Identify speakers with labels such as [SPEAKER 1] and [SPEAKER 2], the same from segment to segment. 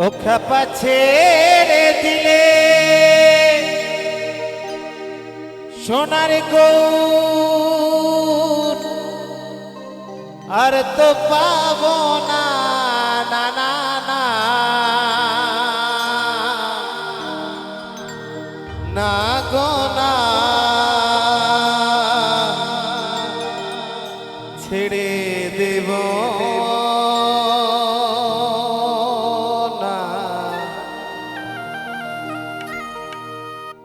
[SPEAKER 1] ও খাপা ছেড়ে দিলে। সোনার গৌর, আর তো পাবো না না না না। না গো, না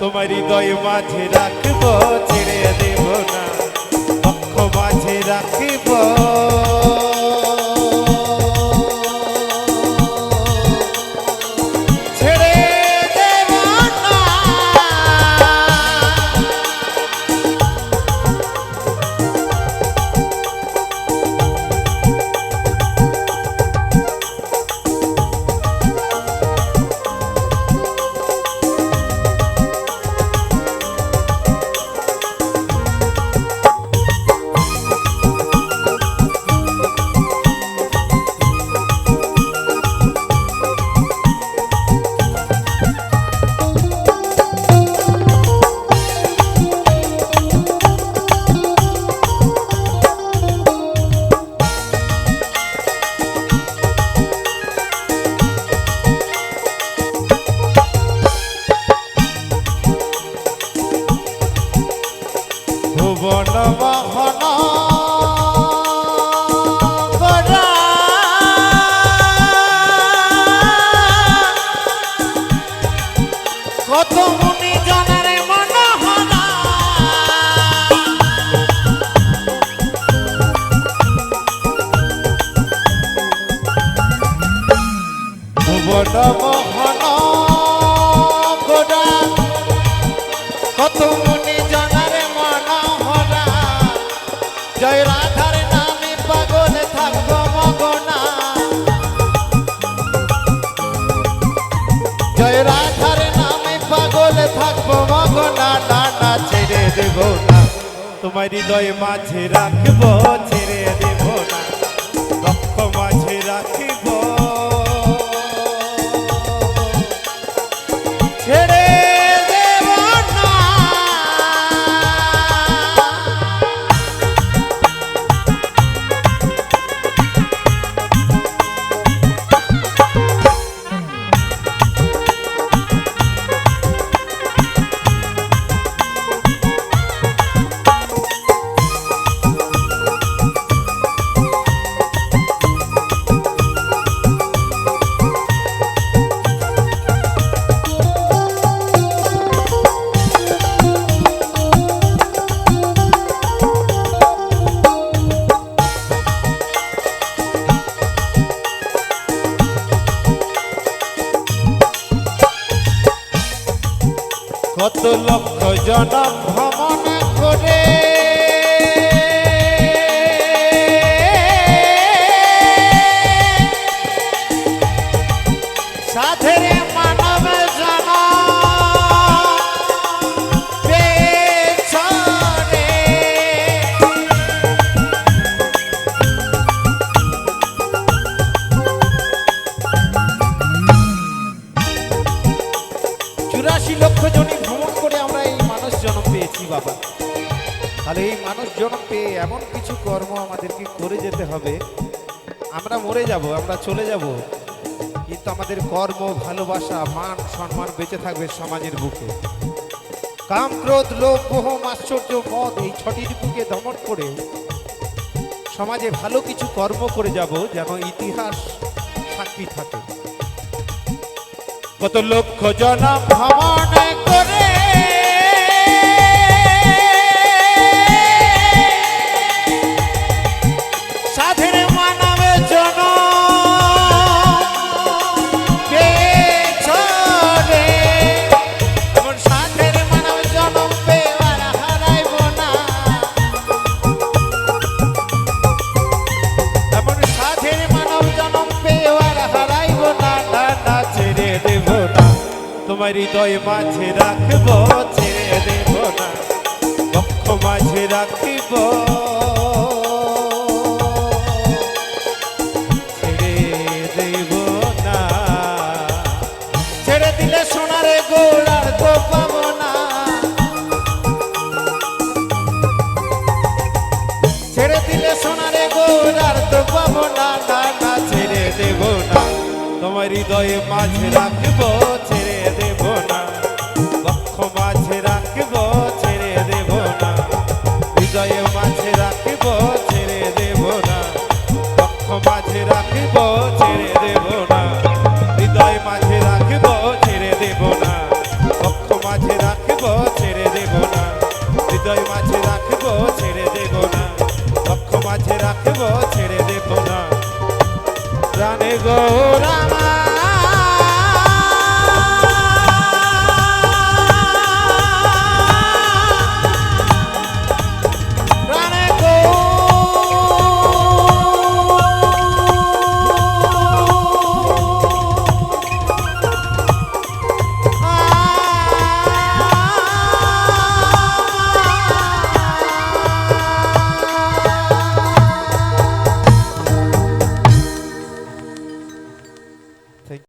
[SPEAKER 1] তোমার হৃদয় মাঝে রাখব ছেড়ে দেব না। পক্ষ মাঝে রাখব। ভুবন মোহন কত মুনি জনের মনোহরা। ভুবন জয় রাধার নামে পাগল থাকব, মগনা না না ছেড়ে দেব না। তোমার হৃদয় মাঝে রাখব, ছেড়ে দেব না। রক্ত মাঝে রাখব লক্ষ জনম ভ্রমণ করে এমন কিছু কর্ম আমাদেরকে করে যেতে হবে। আমরা মরে যাব, আমরা চলে যাব। কিন্তু আমাদের কর্ম, ভালোবাসা, মান, সম্মান বেঁচে থাকবে সমাজের বুকে। কাম, ক্রোধ, লোভ, মোহ আশ্চর্য মদ এই ছটির বুকে দমন করে সমাজে ভালো কিছু কর্ম করে যাব যেন ইতিহাস সাক্ষী থাকে। কত লক্ষ জনম ভ্রমণ করে তোমার হৃদয় মাঝে রাখব ছেড়ে দেব না। বক্ষ মাঝে রাখিব। ছেড়ে দেব না। ছেড়ে বক্ষ মাঝে রাখব, ছেড়ে দেব না। হৃদয় মাঝে রাখব, ছেড়ে দেব না। বক্ষ মাঝে রাখব, ছেড়ে দেব না। প্রাণে গৌরাম